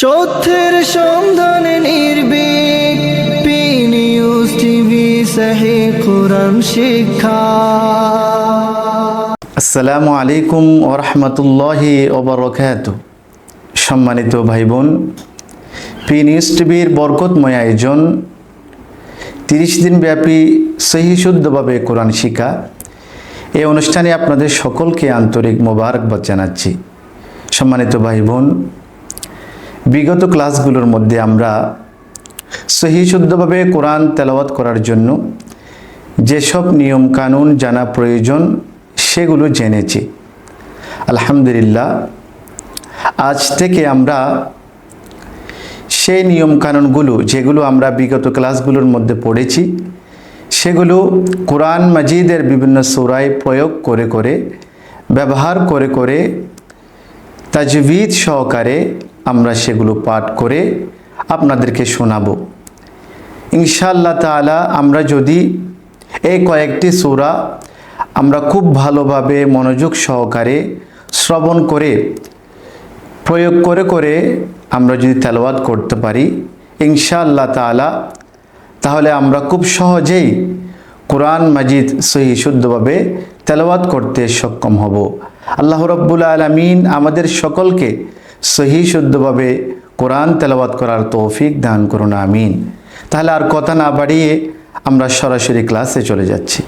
সত্যের সন্ধানে নির্ভীক। পি নিউজ টিভি সহে কোরআন শিক্ষা। আসসালামু আলাইকুম ওরহমতুল্লাহি ওবরকাত সম্মানিত ভাই বোন পি নিউজ টিভির বরকতময় আয়োজন তিরিশ দিন ব্যাপী সহি শুদ্ধভাবে কোরআন শিক্ষা। এই অনুষ্ঠানে আপনাদের সকলকে আন্তরিক মোবারকবাদ জানাচ্ছি। সম্মানিত ভাই বোন বিগত ক্লাসগুলোর মধ্যে আমরা সহি শুদ্ধভাবে কোরআন তেলাওয়াত করার জন্য যেসব নিয়ম কানুন জানা প্রয়োজন সেগুলো জেনেছি। আলহামদুলিল্লাহ, আজ থেকে আমরা সেই নিয়ম কানুনগুলো যেগুলো আমরা বিগত ক্লাসগুলোর মধ্যে পড়েছি, সেগুলো কোরআন মাজিদের বিভিন্ন সুরায় প্রয়োগ করে করে, ব্যবহার করে করে, তাজবিদ সহকারে আমরা সেগুলো পাঠ করে আপনাদেরকে শোনাবো। ইনশাআল্লাহ তাআলা আমরা যদি এই কয়েকটি সূরা আমরা খুব ভালোভাবে মনোযোগ সহকারে শ্রবণ করে, প্রয়োগ করে করে আমরা যদি তেলাওয়াত করতে পারি ইনশাআল্লাহ তাআলা, তাহলে আমরা খুব সহজেই কোরআন মাজিদ সহি শুদ্ধভাবে তেলাওয়াত করতে সক্ষম হব। আল্লাহ রব্বুল আলমিন আমাদের সকলকে সহি শুদ্ধভাবে কোরআন তেলাওয়াত করার তৌফিক দান করুন, আমিন। তাহলে আর কথা না বাড়িয়ে আমরা সরাসরি ক্লাসে চলে যাচ্ছি।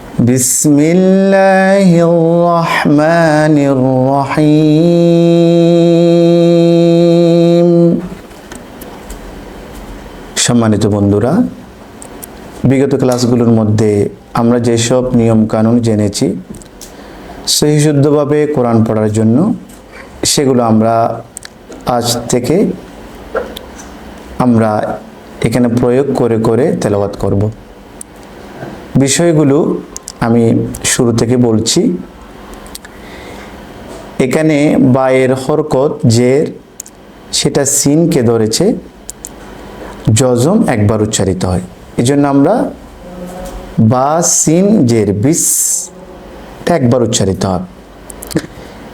সম্মানিত বন্ধুরা, বিগত ক্লাসগুলোর মধ্যে আমরা যেসব নিয়ম কানুন জেনেছি সেই শুদ্ধভাবে কোরআন পড়ার জন্য, সেগুলো আমরা আজ থেকে আমরা এখানে প্রয়োগ করে করে তেলাওয়াত করব। বিষয়গুলো আমি শুরু থেকে বলছি। এখানে বায়ের হরকত জের, সেটা সিনকে ধরেছে। জজম একবার উচ্চারিত হয়। এই জন্য আমরা বা, সিন, জের, বিস একবার উচ্চারিত হয়।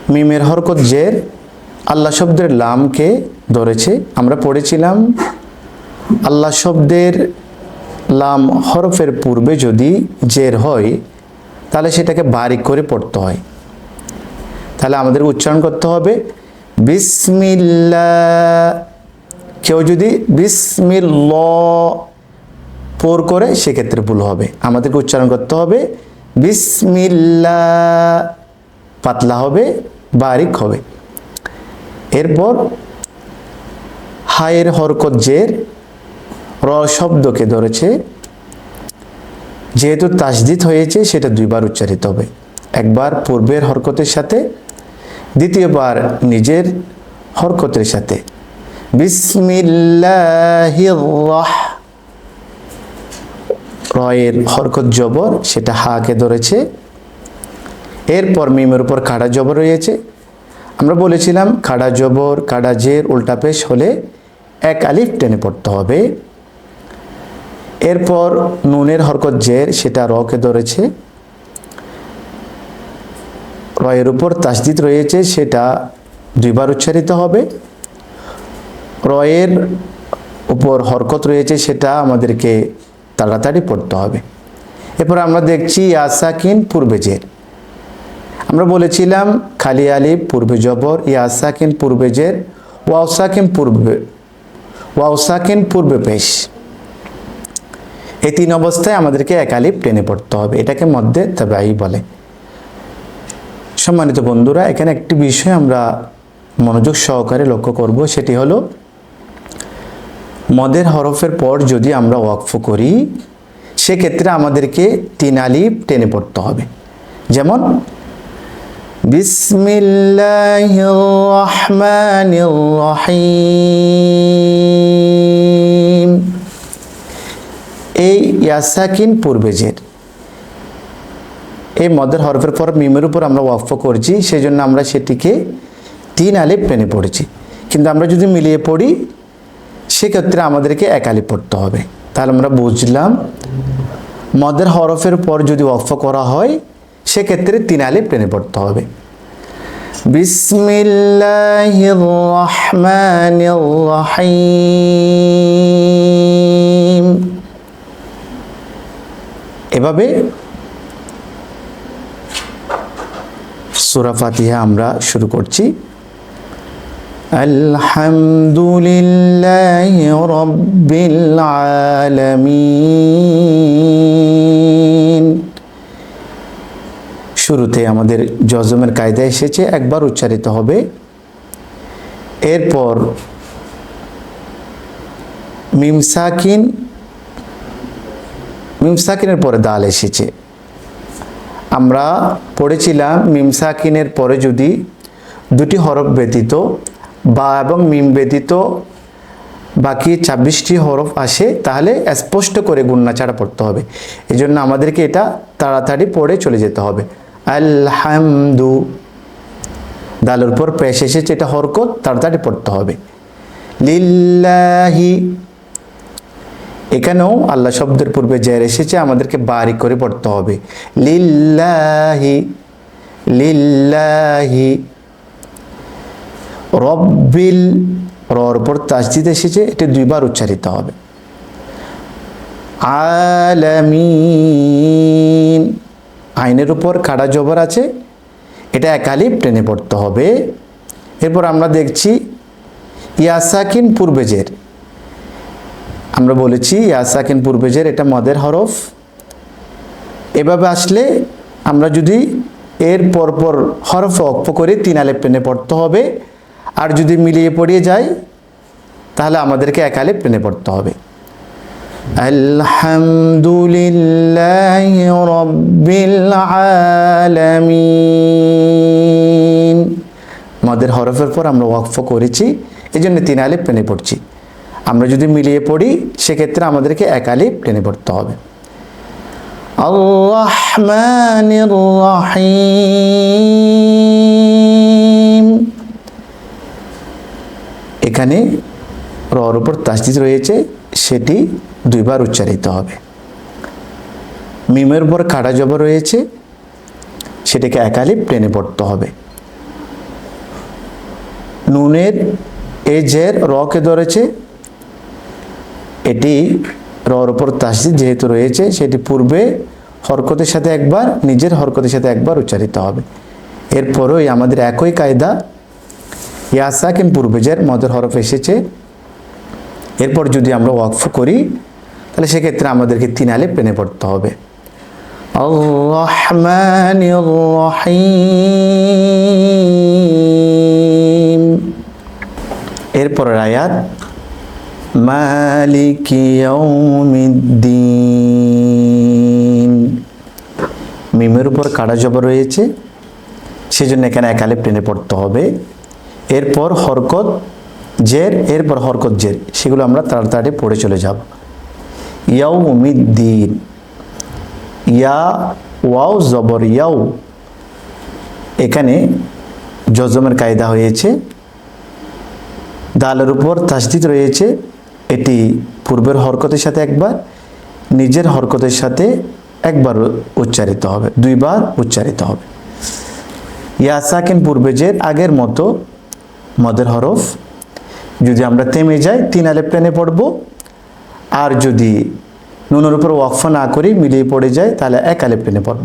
মিমের হরকত জের আল্লাহ শব্দের লামকে ধরেছে, আমরা পড়েছিলাম, আল্লাহ শব্দের লাম হরফের পূর্বে যদি জের হয়, তাহলে সেটাকে বারিক করে পড়তে হয়। তাহলে আমাদের উচ্চারণ করতে হবে বিসমিল্লা কেউ যদি বিসমিল্ল পোর করে, সেক্ষেত্রে ভুল হবে। আমাদেরকে উচ্চারণ করতে হবে বিসমিল্লা পাতলা হবে, বারিক হবে। এরপর হায়ের হরকত জের, র শব্দকে ধরেছে। যেহেতু তাসদিদ হয়েছে, সেটা দুইবার উচ্চারিত হবে। একবার পূর্বের হরকতের সাথে, দ্বিতীয়বার নিজের হরকতের সাথে। রয়ের হরকত জবর, সেটা হাকে ধরেছে। এরপর মিমের উপর কাড়া জবর রয়েছে। আমরা বলেছিলাম কাড়া জবর কাড়া জের, উল্টা পেশ হলে এক আলিফ টেনে পড়তে হবে। এরপর নুনের হরকত জের, সেটা রকে ধরেছে। রয়ের উপর তাসদিদ রয়েছে, সেটা দুইবার উচ্চারিত হবে। রয়ের উপর হরকত রয়েছে, সেটা আমাদেরকে তাড়াতাড়ি পড়তে হবে। এরপর আমরা দেখছি ইয়াসাকিন পূর্বে জের। আমরা বলেছিলাম, খালি আলিফ পূর্বে জবর ইয়াসাকিন পূর্বে জের ওয়াউসাকিন পূর্বে ওয়াউসাকিন পূর্বে পেশ। এই তিন অবস্থায় আমাদেরকে এক আলিফ টেনে পড়তে হবে, এটাকে মধ্যে তাবাই বলে। সম্মানিত বন্ধুরা, এখানে একটি বিষয় আমরা মনোযোগ সহকারে লক্ষ্য করব, সেটি হলো, মদের হরফের পর যদি আমরা ওয়াকফ করি, সেক্ষেত্রে আমাদেরকে তিন আলিফ টেনে পড়তে হবে। যেমন বিসমিল্লাহির রহমানির রহিম। এই ইয়াসাকিন পূর্বেজের এই মদের হরফের পর মিমের উপর আমরা ওয়াকফ করছি সেই জন্য আমরা সেটিকে তিন আলিফ টেনে পড়েছি। কিন্তু আমরা যদি মিলিয়ে পড়ি, সেক্ষেত্রে আমাদেরকে এক আলিফ পড়তে হবে। তাহলে আমরা বুঝলাম, মদের হরফের পর যদি ওয়াকফ করা হয় সেক্ষেত্রে তিন আলিফ টেনে পড়তে হবে। বিসমিল্লাহির রহমানির রহিম এভাবে সূরা ফাতিহা আমরা শুরু করছি। আলহামদুলিল্লাহি রাব্বিল আলামিন। শুরুতে আমাদের জজমের কায়দা এসেছে, একবার উচ্চারিত হবে। এরপর মিমসাকিন মিমসাকিনের পরে দাল এসেছে। আমরা পড়েছিলাম মিমসাকিনের পরে যদি দুটি হরফ ব্যতীত বা এবং মিম ব্যতীত বাকি ছাব্বিশটি হরফ আসে, তাহলে স্পষ্ট করে গুন্না ছাড়া পড়তে হবে। এই জন্য আমাদেরকে এটা তাড়াতাড়ি পড়ে চলে যেতে হবে। আলহামদু। দালের উপর পেশ এসেছে, এটা হরকত তাড়াতাড়ি পড়তে হবে। লিল্লাহি। এখানেও আল্লাহ শব্দের পূর্বে জের এসেছে, আমাদেরকে বারিক করে পড়তে হবে। লিল্লাহি। লিল্লাহি। রব্বিল। রর পর তাসদিদ এসেছে, এটি দুইবার উচ্চারিত হবে। আলামিন। আইনের উপর কাটা জবর আছে, এটা একালিপ টেনে পড়তে হবে। এরপর আমরা দেখছি ইয়াসাকিন পূর্বেজের। আমরা বলেছি ইয়াসাকিন পূর্বেজের এটা মদের হরফ। এভাবে আসলে আমরা যদি এর পরপর হরফ অক্ষ করে তিন আলেপ টেনে পড়তে হবে, আর যদি মিলিয়ে পড়িয়ে যায়, তাহলে আমাদেরকে এক আলেপ টেনে পড়তে হবে। আলহামদুলিল্লাহ রব্বিল আলামিন। মদের হরফের পর আমরা ওয়াকফ করেছি এই জন্য তিন আলিপ টেনে পড়ছি। আমরা যদি মিলিয়ে পড়ি, সেক্ষেত্রে আমাদেরকে এক আলিপ টেনে পড়তে হবে। এখানে রর উপর তাসদিদ রয়েছে, সেটি দুইবার উচ্চারিত হবে। মিমের উপর কাটা জব রয়েছে, সেটাকে একালি প্লেনে পড়তে হবে। নুনের এ জের রকে ধরেছে, এটি রর উপর তাসদিদ যেহেতু রয়েছে, সেটি পূর্বে হরকতের সাথে একবার, নিজের হরকতের সাথে একবার উচ্চারিত হবে। এরপরেই আমাদের একই কায়দা ইয়াসাকিন পূর্বেজের মদের হরফ এসেছে এরপর যদি আমরা ওয়াকফ করি, তাহলে সেক্ষেত্রে আমাদেরকে তিন আলে পেনে পড়তে হবে। মালিক ইয়াউমিদ্দিন। মিমের উপর কাটা জবর রয়েছে, সেজন্য এখানে একালে টেনে পড়তে হবে। এরপর হরকত জের এরপর হরকত জের সেগুলো আমরা তাড়াতাড়ি পড়ে চলে যাব। ইয়াউ উমিদ্দিন ইয়া ওয়াও জবর ইয়াউ, এখানে জজমের কায়দা হয়েছে। দালের উপর তাসদিদ রয়েছে, এটি পূর্বের হরকতের সাথে একবার, নিজের হরকতের সাথে একবার উচ্চারিত হবে, দুইবার উচ্চারিত হবে। ইয়াসাকিন পূর্বে জের আগের মতো মদের হরফ যদি আমরা থেমে যাই, তিন আলেপ টেনে পড়ব। আর যদি নুনের উপর ওয়াকফ না করি, মিলিয়ে পড়ে যায় তাহলে এক আলেপ টেনে পড়ব।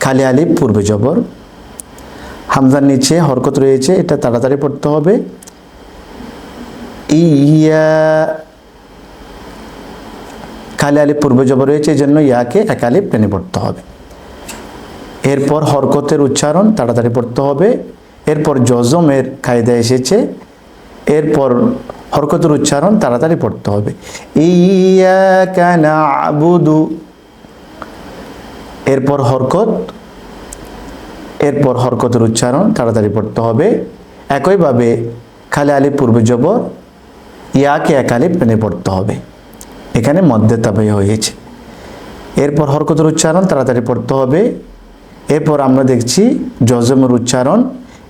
খালি আলিফ পূর্বে জবর। হামজার নিচে হরকত রয়েছে, এটা তাড়াতাড়ি পড়তে হবে। ইয়া খালি আলিফ পূর্বে জবর রয়েছে, এই জন্য ইয়াকে এক আলিফ টেনে পড়তে হবে। এরপর হরকতের উচ্চারণ তাড়াতাড়ি পড়তে হবে। এরপর জজমের কায়দা এসেছে। এরপর হরকতের উচ্চারণ তাড়াতাড়ি পড়তে হবে। ইয়াকা এরপর হরকত। এরপর হরকতের উচ্চারণ তাড়াতাড়ি পড়তে হবে। একইভাবে খালে আলিফ পূর্বে জবর ইয়াকে এক আলিফ টেনে পড়তে হবে। এখানে মধ্যে তাবে হয়েছে এরপর হরকতের উচ্চারণ তাড়াতাড়ি পড়তে হবে এরপর আমরা দেখছি জজমের উচ্চারণ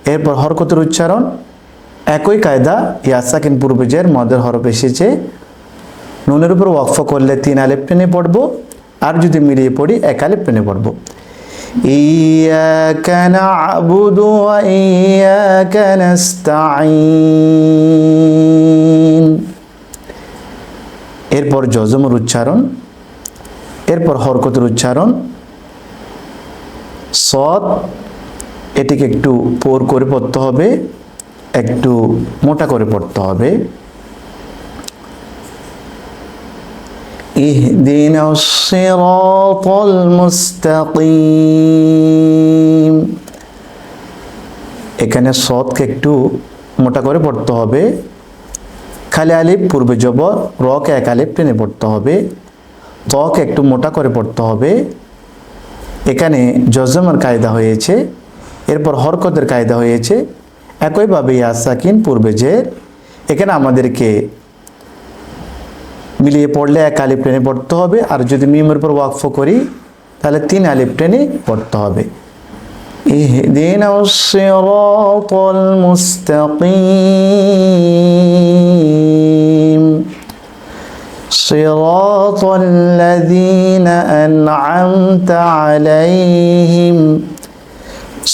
এরপর হরকতের উচ্চারণ একই কায়দা ইয়াসাকিন পূর্বজের মদের হরফ এসেছে নুনের উপর ওয়াকফ করলে তিন আলেপ টেনে পড়বো আর যদি মিলিয়ে পড়ি এক আলেপ টেনে পড়বো إياك نعبد وإياك نستعين এরপর জজমের উচ্চারণ এরপর হরকতের উচ্চারণ সৎ এটিকে একটু পোর করে পড়তে হবে একটু মোটা করে পড়তে হবে اهدنا الصراط المستقيم এখানে সৎকে একটু মোটা করে পড়তে হবে খালি আলিফ, পূর্বে জব রকে এক আলিফ টেনে পড়তে হবে। তকে একটু মোটা করে পড়তে হবে। এখানে জজমের কায়দা হয়েছে, এরপর হরকতের কায়দা হয়েছে। একইভাবে ইয়াসাকিন পূর্বে যে এখানে আমাদেরকে মিলিয়ে পড়লে এক আলিফ টেনে পড়তে হবে, আর যদি মিমের উপর ওয়াকফ করি, তাহলে তিন আলিফ টেনে পড়তে হবে। اهدنا الصراط المستقيم صراط الذين أنعمت عليهم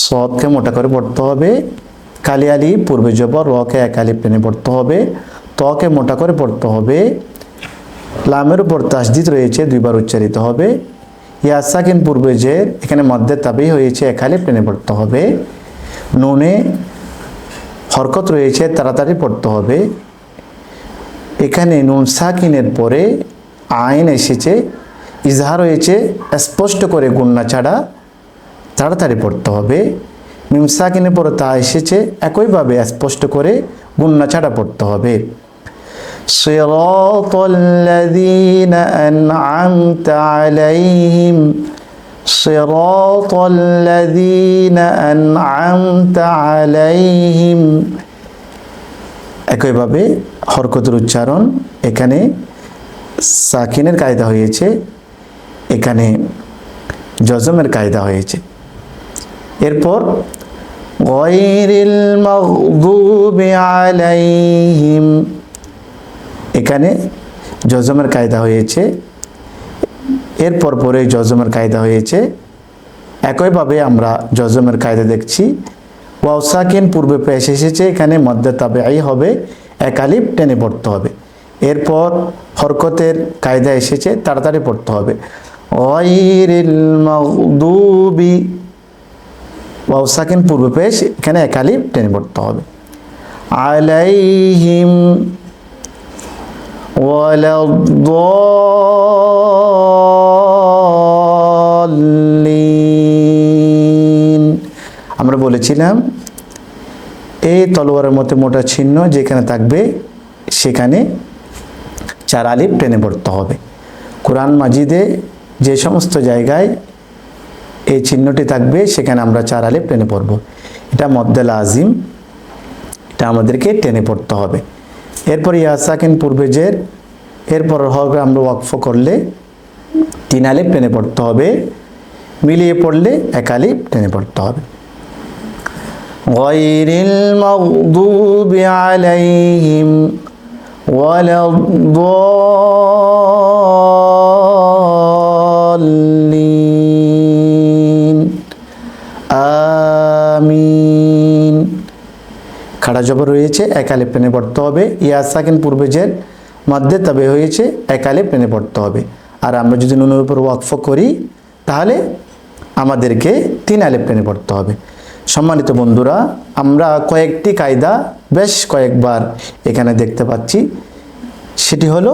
সদকে মোটা করে পড়তে হবে কালি আলি পূর্বে জবর রকে এক আলিফ টেনে পড়তে হবে তকে মোটা করে পড়তে হবে লামের উপর তাসদিদ রয়েছে দুইবার উচ্চারিত হবে ইয়াসাকিন পূর্বে যে এখানে মধ্যে তাবেই হয়েছে এক আলিফ টেনে পড়তে হবে। নুনে হরকত রয়েছে, তাড়াতাড়ি পড়তে হবে। এখানে নুন সাকিনের পরে আইন এসেছে ইজহার হয়েছে স্পষ্ট করে গুন্না ছাড়া তাড়াতাড়ি পড়তে হবে। মিম সাকিনের পরে তা এসেছে, একইভাবে স্পষ্ট করে গুন্না ছাড়া পড়তে হবে। صراط الذين أنعمت عليهم صراط الذين أنعمت عليهم একইভাবে হরকতের উচ্চারণ এখানে সাকিনের কায়দা হয়েছে এখানে জজমের কায়দা হয়েছে এরপর গয়রিল মাগদুবি আলাইহিম এখানে জজমের কায়দা হয়েছে এরপর পরে জজমের কায়দা হয়েছে। একইভাবে আমরা জজমের কায়দা দেখছি ওয়াউসাকিন পূর্বে পেশ এসেছে, এখানে মধ্যে তাবে আই হবে একালিপ টেনে পড়তে হবে। এরপর হরকতের কায়দা এসেছে, তাড়াতাড়ি পড়তে হবে। মাগদুবি পূর্বে পেশ, এখানে একালিপ টেনে পড়তে হবে। আলাইহিম ولا الضالين আমরা বলেছিলাম এই তলোয়ারের মতো মোটা চিহ্ন যেখানে থাকবে সেখানে চার আলিফ টেনে পড়তে হবে কোরআন মাজিদে যে সমস্ত জায়গায় এই চিহ্নটি থাকবে সেখানে আমরা চার আলিফ টেনে পড়ব এটা মদ্দেল আজিম এটা আমাদেরকে টেনে পড়তে হবে এরপর ইয়াসাকিন পূর্বে জের এরপর হবে আমরা ওয়াকফ করলে তিন আলিফ টেনে পড়তে হবে মিলিয়ে পড়লে এক আলিফ টেনে পড়তে হবে غير المغضوب عليهم ولا الضالين খাড়া জবর রয়েছে, একালে পেনে পড়তে হবে। ইয়াসাকিন পূর্বে জের মধ্যে তবে হয়েছে, একালে পেনে পড়তে হবে। আর আমরা যদি নুনের উপর ওয়াকফ করি, তাহলে আমাদেরকে তিন আলে পেনে পড়তে হবে। সম্মানিত বন্ধুরা, আমরা কয়েকটি কায়দা বেশ কয়েকবার এখানে দেখতে পাচ্ছি। সেটি হলো,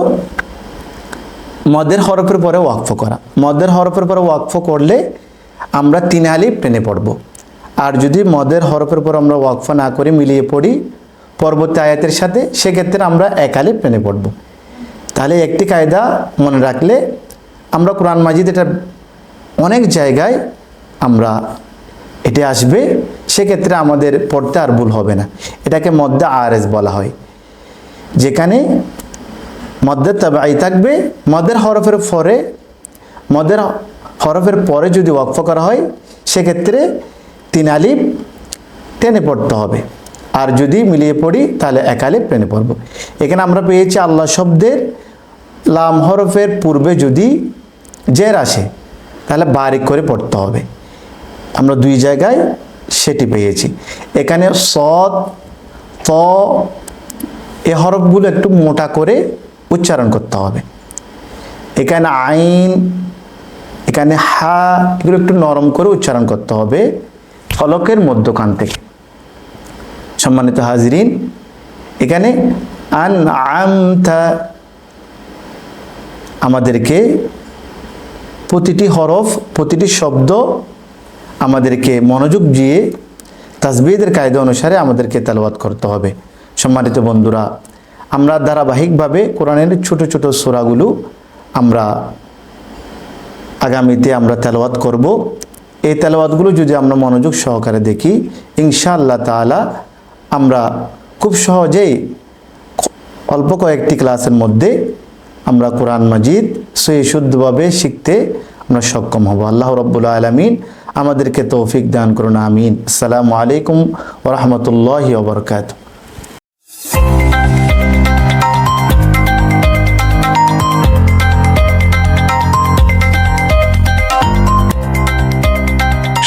মদের হরফের পরে ওয়াকফ করা। মদের হরফের পরে ওয়াকফ করলে আমরা তিন আলিফ টেনে পড়ব। আর যদি মদের হরফের পর আমরা ওয়াকফ না করে, মিলিয়ে পড়ি, পরবর্তী আয়াতের সাথে সেক্ষেত্রে আমরা একালে টেনে পড়ব। তাহলে একটি কায়দা মনে রাখলে আমরা কোরআন মাজিদ এটা অনেক জায়গায় আমরা এটি আসবে, সেক্ষেত্রে আমাদের পড়তে আর ভুল হবে না। এটাকে মদ্দা আরএস বলা হয়। যেখানে মদ্দের তাবাই থাকবে, মদের হরফের পরে, মদের হরফের পরে যদি ওয়াকফ করা হয়, সেক্ষেত্রে তিন আলিফ টেনে পড়তে হবে। আর যদি মিলিয়ে পড়ি, তাহলে এক একালে প্লেনে পড়ব। এখানে আমরা পেয়েছি আল্লাহ শব্দের লাম হরফের পূর্বে যদি জের আসে, তাহলে বারিক করে পড়তে হবে। আমরা দুই জায়গায় সেটি পেয়েছি। এখানে সৎ, ত, এ হরফগুলো একটু মোটা করে উচ্চারণ করতে হবে। এখানে আইন, এখানে হা, এগুলো একটু নরম করে উচ্চারণ করতে হবে। ফলকের মধ্যখান থেকে। সম্মানিত হাজরিন, এখানে আন আমতা আমাদেরকে প্রতিটি হরফ, প্রতিটি শব্দ আমাদেরকে মনোযোগ দিয়ে তাসবিদের কায়দা অনুসারে আমাদেরকে তেলাওয়াত করতে হবে। সম্মানিত বন্ধুরা, আমরা ধারাবাহিকভাবে কোরআনের ছোট ছোট সোরাগুলো আমরা আগামীতে আমরা তেলাওয়াত করব। এই তেলাওয়াতগুলো যদি আমরা মনোযোগ সহকারে দেখি, ইনশাআল্লাহ তাআলা আমরা খুব সহজেই অল্প কয়েকটি ক্লাসের মধ্যে আমরা কোরআন মাজিদ সহি শুদ্ধভাবে শিখতে আমরা সক্ষম হব। আল্লাহ রব্বুল আলমিন আমাদেরকে তৌফিক দান করুন, আমিন। আসসালামু আলাইকুম ওরহমতুল্লাহ ওবরকাত